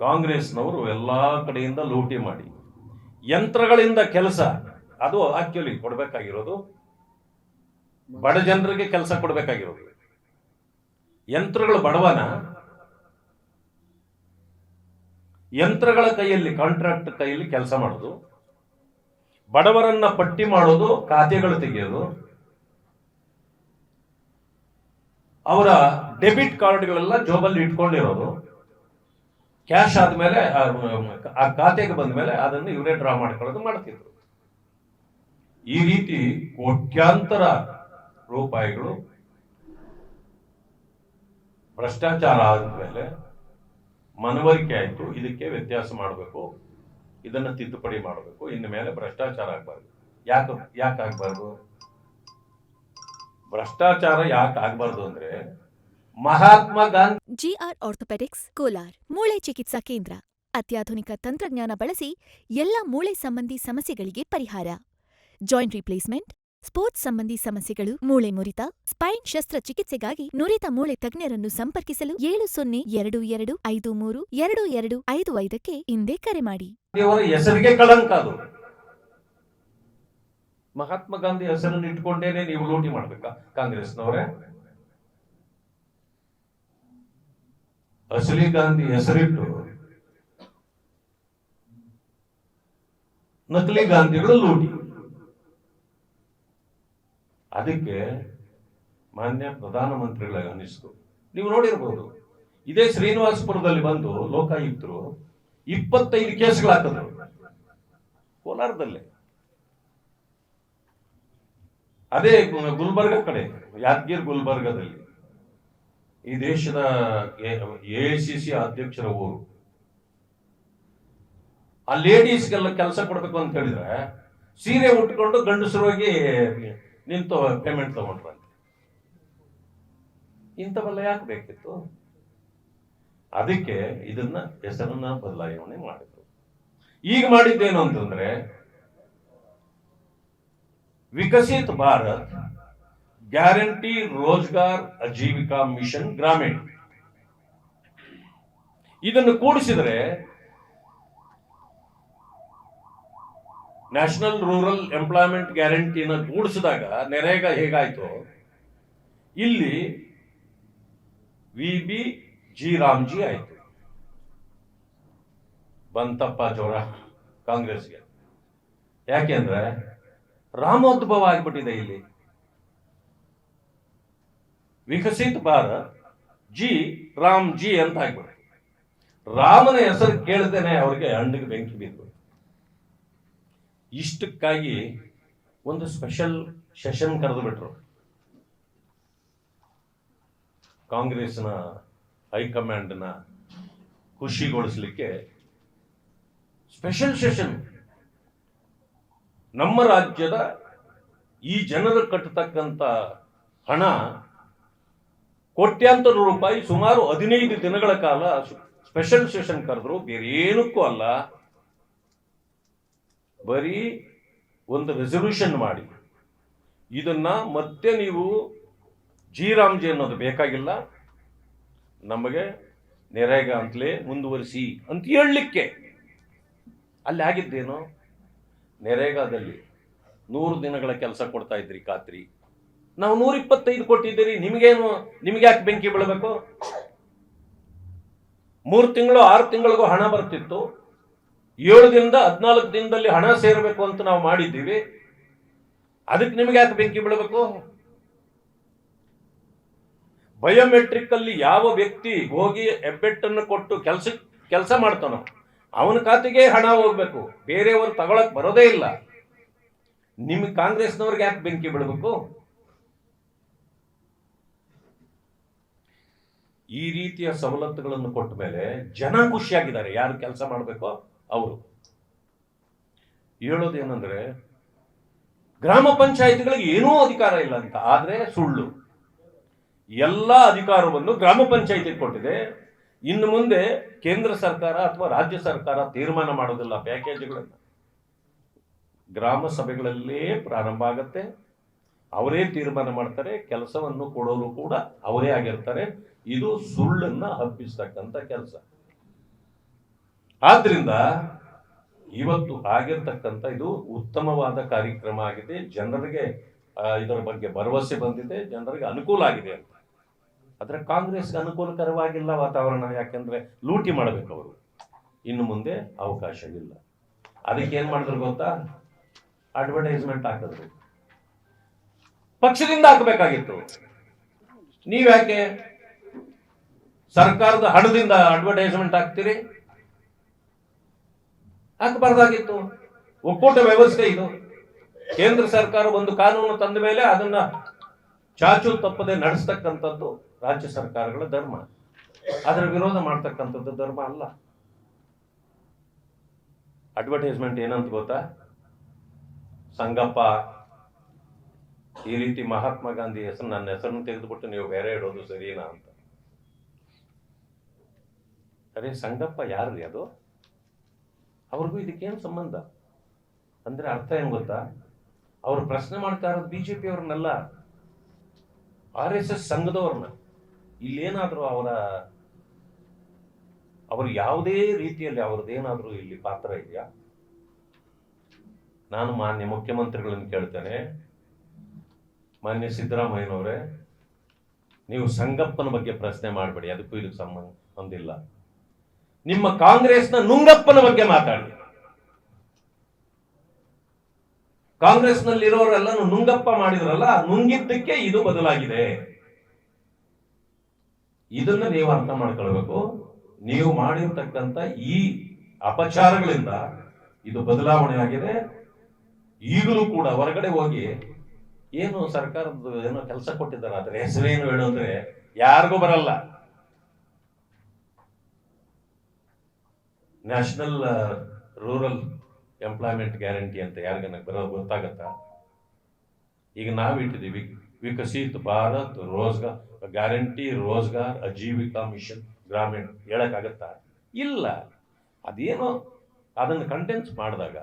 ಕಾಂಗ್ರೆಸ್ನವರು ಎಲ್ಲ ಕಡೆಯಿಂದ ಲೂಟಿ ಮಾಡಿ. ಯಂತ್ರಗಳಿಂದ ಕೆಲಸ, ಅದು ಆಕ್ಚುಲಿ ಕೊಡಬೇಕಾಗಿರೋದು, ಬಡ ಜನರಿಗೆ ಕೆಲಸ ಕೊಡಬೇಕಾಗಿರೋದು. ಯಂತ್ರಗಳು ಬಡವನ, ಯಂತ್ರಗಳ ಕೈಯಲ್ಲಿ ಕಾಂಟ್ರಾಕ್ಟ್ ಕೈಯಲ್ಲಿ ಕೆಲಸ ಮಾಡೋದು, ಬಡವರನ್ನ ಪಟ್ಟಿ ಮಾಡೋದು, ಖಾತೆಗಳು ತೆಗೆಯೋದು, ಅವರ ಡೆಬಿಟ್ ಕಾರ್ಡ್ಗಳೆಲ್ಲ ಜೋಬಲ್ಲಿ ಇಟ್ಕೊಂಡಿರೋದು. ಕ್ಯಾಶ್ ಆದ್ಮೇಲೆ, ಆ- ಖಾತೆಗೆ ಬಂದ ಮೇಲೆ ಅದನ್ನು ಇವರೇ ಡ್ರಾ ಮಾಡ್ಕೊಳ್ಳೋದು ಮಾಡ್ತಿದ್ರು. ಈ ರೀತಿ ಕೋಟ್ಯಾಂತರ ರೂಪಾಯಿಗಳು ಭ್ರಷ್ಟಾಚಾರ ಆದ್ಮೇಲೆ ಮನವರಿಕೆ ಆಯಿತು. ಇದಕ್ಕೆ ವ್ಯತ್ಯಾಸ ಮಾಡಬೇಕು. ಇದನ್ನು ತಿದ್ದುಪಡಿ ಮಾಡಬೇಕು. ಇನ್ನು ಮೇಲೆ ಭ್ರಷ್ಟಾಚಾರ ಆಗಬಾರ್ದು. ಯಾಕೆ ಯಾಕೆ ಆಗಬಾರ್ದು? ಭ್ರಷ್ಟಾಚಾರ ಯಾಕೆ ಆಗಬಾರ್ದು ಅಂದ್ರೆ ಮಹಾತ್ಮ ಗಾಂಧಿ ಜಿಆರ್ ಆರ್ಥೋಪೆಡಿಕ್ಸ್ ಕೋಲಾರ್ ಮೂಳೆ ಚಿಕಿತ್ಸಾ ಕೇಂದ್ರ. ಅತ್ಯಾಧುನಿಕ ತಂತ್ರಜ್ಞಾನ ಬಳಸಿ ಎಲ್ಲ ಮೂಳೆ ಸಂಬಂಧಿ ಸಮಸ್ಯೆಗಳಿಗೆ ಪರಿಹಾರ. ಜಾಯಿಂಟ್ ರಿಪ್ಲೇಸ್ಮೆಂಟ್ ಸ್ಪೋರ್ಟ್ಸ್ ಸಂಬಂಧಿ ಸಮಸ್ಯೆಗಳು ಮೂಳೆ ಮುರಿತ ಸ್ಪೈನ್ ಶಸ್ತ್ರಚಿಕಿತ್ಸೆಗಾಗಿ ನುರಿತ ಮೂಳೆ ತಜ್ಞರನ್ನು ಸಂಪರ್ಕಿಸಲು ಏಳು ಸೊನ್ನೆ ಎರಡು ಎರಡು ಐದು ಮೂರು ಎರಡು ಎರಡು ಐದು ಐದಕ್ಕೆ ಹಿಂದೆ ಕರೆ ಮಾಡಿ. ಅವರ ಹೆಸರಿಗೆ ಕಳಂಕ ಅದು. ಮಹಾತ್ಮ ಗಾಂಧಿ ಹೆಸರನ್ನು ಇಟ್ಕೊಂಡೇನೆ ನೀವು ಲೂಟಿ ಮಾಡ್ಬೇಕಾ ಕಾಂಗ್ರೆಸ್ನವರೇ? ಅಸಲಿ ಗಾಂಧಿ ಹೆಸರಿಟ್ಟು ನಕಲಿ ಗಾಂಧಿಗಳು ಲೂಟಿ. ಅದಕ್ಕೆ ಮಾನ್ಯ ಪ್ರಧಾನಮಂತ್ರಿಗಳ ಅನ್ನಿಸ್ತು. ನೀವು ನೋಡಿರ್ಬೋದು, ಇದೇ ಶ್ರೀನಿವಾಸಪುರದಲ್ಲಿ ಬಂದು ಲೋಕಾಯುಕ್ತರು ಇಪ್ಪತ್ತೈದು ಕೇಸ್ಗಳು ಹಾಕಿದ್ರು ಕೋಲಾರದಲ್ಲೇ. ಅದೇ ಗುಲ್ಬರ್ಗ ಕಡೆ, ಯಾದಗಿರ್ ಗುಲ್ಬರ್ಗದಲ್ಲಿ. ಈ ದೇಶದ ಎ ಸಿ ಸಿ ಅಧ್ಯಕ್ಷರ ಊರು ಆ ಲೇಡೀಸ್ಗೆಲ್ಲ ಕೆಲಸ ಕೊಡ್ಬೇಕು ಅಂತ ಹೇಳಿದ್ರೆ ಸೀರೆ ಉಟ್ಕೊಂಡು ಗಂಡಸರು ಹೋಗಿ ನಿಂತು ಪೇಮೆಂಟ್ ತಗೊಂಡ್ರಂತೆ ಇಂಥವೆಲ್ಲ ಯಾಕೆ ಬೇಕಿತ್ತು? ಅದಕ್ಕೆ ಇದನ್ನ ಹೆಸರನ್ನ ಬದಲಾವಣೆ ಮಾಡಿದ್ರು. ಈಗ ಮಾಡಿದ್ದೇನು ಅಂತಂದ್ರೆ ವಿಕಸಿತ ಭಾರತ್ ಗ್ಯಾರಂಟಿ ರೋಜ್ಗಾರ್ ಆಜೀವಿಕಾ ಮಿಷನ್ ಗ್ರಾಮೀಣ. ಇದನ್ನು ಕೂಡಿಸಿದರೆ ನ್ಯಾಷನಲ್ ರೂರಲ್ ಎಂಪ್ಲಾಯ್ಮೆಂಟ್ ಗ್ಯಾರಂಟಿನ ಕೂಡಿಸಿದಾಗ ನೆರೆಗ ಹೇಗಾಯ್ತು? ಇಲ್ಲಿ ವಿ ಬಿ ಜಿ ರಾಮ್ಜಿ ಆಯ್ತು. ಬಂತಪ್ಪ ಜೋರ ಕಾಂಗ್ರೆಸ್ಗೆ. ಯಾಕೆಂದ್ರೆ ರಾಮೋದ್ಭವ ಆಗ್ಬಿಟ್ಟಿದೆ ಇಲ್ಲಿ. ವಿಕಸಿತ್ ಭಾರತ್ ಜಿ, ರಾಮ್ ಜಿ ಅಂತ ಆಗ್ಬಿಟ್ಟು ರಾಮನ ಹೆಸರು ಕೇಳ್ದೇನೆ ಅವ್ರಿಗೆ ಹಣ್ಣಿಗೆ ಬೆಂಕಿ ಬಿದ್ದು ಇಷ್ಟಕ್ಕಾಗಿ ಒಂದು ಸ್ಪೆಷಲ್ ಸೆಷನ್ ಕರೆದು ಬಿಟ್ರು. ಕಾಂಗ್ರೆಸ್ನ ಹೈಕಮಾಂಡ್ನ ಖುಷಿಗೊಳಿಸಲಿಕ್ಕೆ ಸ್ಪೆಷಲ್ ಸೆಷನ್ ನಮ್ಮ ರಾಜ್ಯದ ಈ ಜನರು ಕಟ್ಟತಕ್ಕಂಥ ಹಣ ಕೋಟ್ಯಾಂತರ ರೂಪಾಯಿ ಸುಮಾರು ಹದಿನೈದು ದಿನಗಳ ಕಾಲ ಸ್ಪೆಷಲ್ ಸೆಷನ್ ಕರೆದ್ರು. ಬೇರೆ ಏನಕ್ಕೂ ಅಲ್ಲ. ಬರೀ ಒಂದು ರೆಸೊಲ್ಯೂಷನ್ ಮಾಡಿ. ಇದನ್ನ ಮತ್ತೆ ನೀವು ಜಿ ರಾಮ್ಜಿ ಅನ್ನೋದು ಬೇಕಾಗಿಲ್ಲ. ನಮಗೆ ನೆರೆಗ ಅಂತಲೇ ಮುಂದುವರಿಸಿ ಅಂತ ಹೇಳಲಿಕ್ಕೆ. ಅಲ್ಲಿ ಆಗಿದ್ದೇನು? ನೆರೆಗಾದಲ್ಲಿ ನೂರು ದಿನಗಳ ಕೆಲಸ ಕೊಡ್ತಾ ಇದ್ರಿ ಖಾತ್ರಿ. ನಾವು ನೂರ ಇಪ್ಪತ್ತೈದು ಕೊಟ್ಟಿದ್ದೀರಿ ನಿಮಗೇನು, ನಿಮ್ಗೆ ಯಾಕೆ ಬೆಂಕಿ ಬೀಳಬೇಕು? ಮೂರು ತಿಂಗಳು, ಆರು ತಿಂಗಳಿಗೂ ಹಣ ಬರ್ತಿತ್ತು. ಏಳು ದಿನದ ಹದಿನಾಲ್ಕು ದಿನದಲ್ಲಿ ಹಣ ಸೇರಬೇಕು ಅಂತ ನಾವು ಮಾಡಿದ್ದೀವಿ. ಅದಕ್ಕೆ ನಿಮ್ಗೆ ಯಾಕೆ ಬೆಂಕಿ ಬೀಳಬೇಕು? ಬಯೋಮೆಟ್ರಿಕ್ ಅಲ್ಲಿ ಯಾವ ವ್ಯಕ್ತಿ ಹೋಗಿ ಹೆಬ್ಬೆಟ್ಟನ್ನು ಕೊಟ್ಟು ಕೆಲಸ ಕೆಲಸ ಮಾಡ್ತಾನೋ, ಅವನ ಖಾತೆಗೆ ಹಣ ಹೋಗ್ಬೇಕು. ಬೇರೆಯವರು ತಗೊಳಕ್ ಬರೋದೇ ಇಲ್ಲ. ನಿಮ್ಗೆ ಕಾಂಗ್ರೆಸ್ನವ್ರಿಗೆ ಯಾಕೆ ಬೆಂಕಿ ಬಿಡಬೇಕು ಈ ರೀತಿಯ ಸವಲತ್ತುಗಳನ್ನು ಕೊಟ್ಟ ಮೇಲೆ ಜನ ಖುಷಿಯಾಗಿದ್ದಾರೆ. ಯಾರು ಕೆಲಸ ಮಾಡಬೇಕೋ ಅವರು. ಹೇಳೋದೇನಂದ್ರೆ ಗ್ರಾಮ ಪಂಚಾಯತ್ಗಳಿಗೆ ಏನೂ ಅಧಿಕಾರ ಇಲ್ಲ ಅಂತ, ಆದರೆ ಸುಳ್ಳು. ಎಲ್ಲ ಅಧಿಕಾರವನ್ನು ಗ್ರಾಮ ಪಂಚಾಯತಿಗೆ ಕೊಟ್ಟಿದೆ. ಇನ್ನು ಮುಂದೆ ಕೇಂದ್ರ ಸರ್ಕಾರ ಅಥವಾ ರಾಜ್ಯ ಸರ್ಕಾರ ತೀರ್ಮಾನ ಮಾಡೋದಿಲ್ಲ, ಪ್ಯಾಕೇಜ್ಗಳನ್ನು. ಗ್ರಾಮ ಸಭೆಗಳಲ್ಲೇ ಪ್ರಾರಂಭ ಆಗತ್ತೆ. ಅವರೇ ತೀರ್ಮಾನ ಮಾಡ್ತಾರೆ, ಕೆಲಸವನ್ನು ಕೊಡೋರು ಕೂಡ ಅವರೇ ಆಗಿರ್ತಾರೆ. ಇದು ಸುಳ್ಳನ್ನ ಹಬ್ಬಿಸ್ತಕ್ಕಂಥ ಕೆಲಸ. ಆದ್ರಿಂದ ಇವತ್ತು ಆಗಿರ್ತಕ್ಕಂಥ ಇದು ಉತ್ತಮವಾದ ಕಾರ್ಯಕ್ರಮ ಆಗಿದೆ. ಜನರಿಗೆ ಇದರ ಬಗ್ಗೆ ಭರವಸೆ ಬಂದಿದೆ. ಜನರಿಗೆ ಅನುಕೂಲ ಆಗಿದೆ ಅಂತ. ಆದ್ರೆ ಕಾಂಗ್ರೆಸ್ಗೆ ಅನುಕೂಲಕರವಾಗಿಲ್ಲ ವಾತಾವರಣ. ಯಾಕೆಂದ್ರೆ ಲೂಟಿ ಮಾಡಬೇಕು ಅವರು. ಇನ್ನು ಮುಂದೆ ಅವಕಾಶ ಇಲ್ಲ. ಅದಕ್ಕೆ ಏನ್ ಮಾಡಿದ್ರು ಗೊತ್ತಾ? ಅಡ್ವರ್ಟೈಸ್ಮೆಂಟ್ ಹಾಕಿದ್ರು. ಪಕ್ಷದಿಂದ ಹಾಕಬೇಕಾಗಿತ್ತು. ನೀವ್ಯಾಕೆ? ಸರ್ಕಾರದ ಹಣದಿಂದ ಅಡ್ವರ್ಟೈಸ್ಮೆಂಟ್ ಹಾಕ್ತೀರಿ? ಹಾಕಬಾರ್ದಾಗಿತ್ತು. ಒಕ್ಕೂಟ ವ್ಯವಸ್ಥೆ ಇದು. ಕೇಂದ್ರ ಸರ್ಕಾರ ಒಂದು ಕಾನೂನು ತಂದ ಮೇಲೆ ಅದನ್ನ ಚಾಚು ತಪ್ಪದೆ ನಡೆಸ್ತಕ್ಕಂಥದ್ದು ರಾಜ್ಯ ಸರ್ಕಾರಗಳ ಧರ್ಮ. ಅದರ ವಿರೋಧ ಮಾಡ್ತಕ್ಕಂಥದ್ದು ಧರ್ಮ ಅಲ್ಲ. ಅಡ್ವರ್ಟೈಸ್ಮೆಂಟ್ ಏನಂತ ಗೊತ್ತಾ? ಸಂಗಪ್ಪ, ಈ ರೀತಿ ಮಹಾತ್ಮ ಗಾಂಧಿ ಹೆಸರು ನನ್ನ ಹೆಸರನ್ನು ತೆಗೆದುಬಿಟ್ಟು ನೀವು ಬೇರೆ ಇಡೋದು ಸರಿನಾ ಅಂತ. ಅರೆ ಸಂಗಪ್ಪ ಯಾರ್ರಿ ಅದು? ಅವ್ರಿಗೂ ಇದಕ್ಕೇನು ಸಂಬಂಧ? ಅಂದ್ರೆ ಅರ್ಥ ಏನು ಗೊತ್ತಾ? ಅವರು ಪ್ರಶ್ನೆ ಮಾಡ್ತಾ ಇರೋದು ಬಿಜೆಪಿ ಅವ್ರನ್ನೆಲ್ಲ. ಆರ್ ಎಸ್ ಎಸ್ ಸಂಘದವ್ರನ್ನ. ಇಲ್ಲೇನಾದರೂ ಅವರ ಅವರು ಯಾವುದೇ ರೀತಿಯಲ್ಲಿ ಅವ್ರದ್ದೇನಾದರೂ ಇಲ್ಲಿ ಪಾತ್ರ ಇದೆಯಾ? ನಾನು ಮಾನ್ಯ ಮುಖ್ಯಮಂತ್ರಿಗಳನ್ನು ಕೇಳ್ತೇನೆ. ಮಾನ್ಯ ಸಿದ್ದರಾಮಯ್ಯನವರೇ, ನೀವು ಸಂಗಪ್ಪನ ಬಗ್ಗೆ ಪ್ರಶ್ನೆ ಮಾಡಬೇಡಿ. ಅದಕ್ಕೂ ಇದಕ್ಕೆ ಸಂಬಂಧ ಹೊಂದಿಲ್ಲ ನಿಮ್ಮ ಕಾಂಗ್ರೆಸ್ನ ನುಂಗಪ್ಪನ ಬಗ್ಗೆ ಮಾತಾಡಿ. ಕಾಂಗ್ರೆಸ್ನಲ್ಲಿರೋರೆಲ್ಲ ನುಂಗಪ್ಪ ಮಾಡಿದ್ರಲ್ಲ ನುಂಗಿದ್ದಕ್ಕೆ ಇದು ಬದಲಾಗಿದೆ. ಇದನ್ನ ನೀವು ಅರ್ಥ ಮಾಡ್ಕೊಳ್ಬೇಕು. ನೀವು ಮಾಡಿರ್ತಕ್ಕಂಥ ಈ ಅಪಚಾರಗಳಿಂದ ಇದು ಬದಲಾವಣೆ ಆಗಿದೆ. ಈಗಲೂ ಕೂಡ ಹೊರಗಡೆ ಹೋಗಿ ಏನು ಸರ್ಕಾರದ ಏನೋ ಕೆಲಸ ಕೊಟ್ಟಿದ್ದಾರೆ ಅದ್ರ ಹೆಸರೇನು ಹೇಳು ಅಂದ್ರೆ ಯಾರಿಗೂ ಬರಲ್ಲ. ನ್ಯಾಷನಲ್ ರೂರಲ್ ಎಂಪ್ಲಾಯ್ಮೆಂಟ್ ಗ್ಯಾರಂಟಿ ಅಂತ ಯಾರಿಗನ್ನ ಬರೋ ಗೊತ್ತಾಗತ್ತಾ? ಈಗ ನಾವು ಇಟ್ಟಿದ್ದೀವಿ ವಿಕಸಿತ್ ಭಾರತ್ ರೋಜ್ಗಾರ್, ಗ್ಯಾರಂಟಿ ರೋಜ್ಗಾರ್ ಅಜೀವಿಕಾ ಮಿಷನ್ ಗ್ರಾಮೀಣ. ಹೇಳಕ್ಕಾಗತ್ತಾ? ಇಲ್ಲ. ಅದೇನೋ ಅದನ್ನು ಕಂಟೆನ್ಸ್ ಮಾಡಿದಾಗ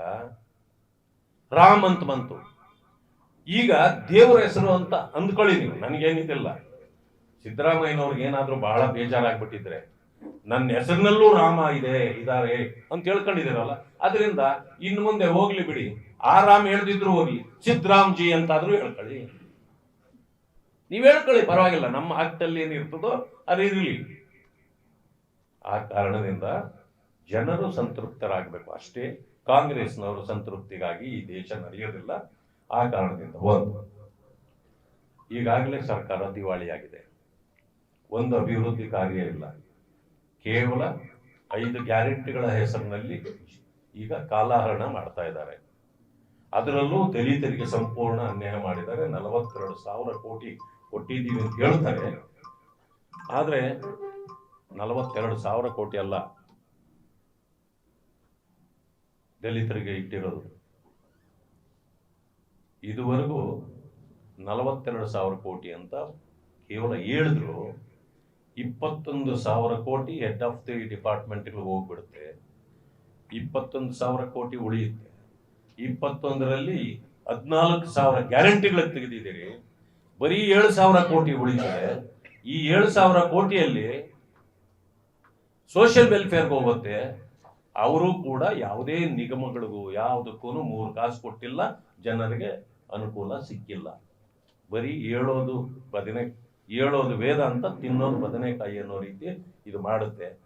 ರಾಮ್ ಅಂತ ಬಂತು. ಈಗ ದೇವರ ಹೆಸರು ಅಂತ ಅಂದ್ಕೊಳ್ಳಿ ನೀವು, ನನಗೇನಿದಿಲ್ಲ. ಸಿದ್ದರಾಮಯ್ಯನವ್ರಿಗೆ ಏನಾದರೂ ಬಹಳ ಬೇಜಾರಾಗ್ಬಿಟ್ಟಿದ್ರೆ ನನ್ನ ಹೆಸರಿನಲ್ಲೂ ರಾಮ ಇದೆ, ಇದಾರೆ ಅಂತ ಹೇಳ್ಕೊಂಡಿದ್ದೀರಲ್ಲ. ಅದರಿಂದ ಇನ್ನು ಮುಂದೆ ಹೋಗ್ಲಿ ಬಿಡಿ. ಆ ರಾಮ್ ಹೇಳ್ದಿದ್ರು ಹೋಗ್ಲಿ. ಸಿದ್ದರಾಮ್ಜಿ ಅಂತಾದ್ರೂ ಹೇಳ್ಕೊಳ್ಳಿ. ನೀವ್ ಹೇಳ್ಕೊಳ್ಳಿ, ಪರವಾಗಿಲ್ಲ. ನಮ್ಮ ಆಕ್ಟಲ್ಲಿ ಏನಿರ್ತದೋ ಅದು ಇರಲಿ. ಆ ಕಾರಣದಿಂದ ಜನರು ಸಂತೃಪ್ತರಾಗಬೇಕು. ಅಷ್ಟೇ ಕಾಂಗ್ರೆಸ್ನವರು ಸಂತೃಪ್ತಿಗಾಗಿ ಈ ದೇಶ ನಡೆಯೋದಿಲ್ಲ. ಆ ಕಾರಣದಿಂದ ಒಂದು, ಈಗಾಗಲೇ ಸರ್ಕಾರ ದಿವಾಳಿಯಾಗಿದೆ. ಒಂದು ಅಭಿವೃದ್ಧಿ ಕಾರ್ಯ ಇಲ್ಲ. ಕೇವಲ ಐದು ಗ್ಯಾರಂಟಿಗಳ ಹೆಸರಿನಲ್ಲಿ ಈಗ ಕಾಲಹರಣ ಮಾಡ್ತಾ ಇದ್ದಾರೆ. ಅದರಲ್ಲೂ ದಲಿತರಿಗೆ ಸಂಪೂರ್ಣ ಅನ್ಯಾಯ ಮಾಡಿದ್ದಾರೆ. ನಲವತ್ತೆರಡು ಸಾವಿರ ಕೋಟಿ ಕೊಟ್ಟಿದ್ದೀವಿ ಅಂತ ಹೇಳ್ತಾರೆ. ಆದರೆ ನಲವತ್ತೆರಡು ಸಾವಿರ ಕೋಟಿ ಅಲ್ಲ, ದಲಿತರಿಗೆ ಇಟ್ಟಿರೋದು. ಇದುವರೆಗೂ ನಲವತ್ತೆರಡು ಸಾವಿರ ಕೋಟಿ ಅಂತ ಕೇವಲ ಹೇಳಿದ್ರು ಇಪ್ಪತ್ತೊಂದು ಸಾವಿರ ಕೋಟಿ ಹೆಡ್ ಆಫ್ ದಿ ಡಿಪಾರ್ಟ್ಮೆಂಟ್ಗೆ ಹೋಗ್ಬಿಡುತ್ತೆ. ಇಪ್ಪತ್ತೊಂದು ಸಾವಿರ ಕೋಟಿ ಉಳಿಯುತ್ತೆ. ಇಪ್ಪತ್ತೊಂದರಲ್ಲಿ ಹದಿನಾಲ್ಕು ಸಾವಿರ ಗ್ಯಾರಂಟಿಗಳ ತೆಗೆದಿದ್ದೀರಿ. ಬರೀ ಏಳು ಸಾವಿರ ಕೋಟಿ ಉಳಿತದೆ. ಈ ಏಳು ಸಾವಿರ ಕೋಟಿಯಲ್ಲಿ ಸೋಷಿಯಲ್ ವೆಲ್ಫೇರ್ಗೆ ಹೋಗುತ್ತೆ. ಅವರು ಕೂಡ ಯಾವುದೇ ನಿಗಮಗಳಿಗೂ ಯಾವುದಕ್ಕೂ ಮೂರು ಕಾಸು ಕೊಟ್ಟಿಲ್ಲ. ಜನರಿಗೆ ಅನುಕೂಲ ಸಿಕ್ಕಿಲ್ಲ. ಬರೀ ಹೇಳೋದು ಬದನೆ ಹೇಳೋದು ವೇದ ಅಂತ ತಿನ್ನೋದು ಬದನೆಕಾಯಿ ಅನ್ನೋ ರೀತಿ ಇದು ಮಾಡುತ್ತೆ.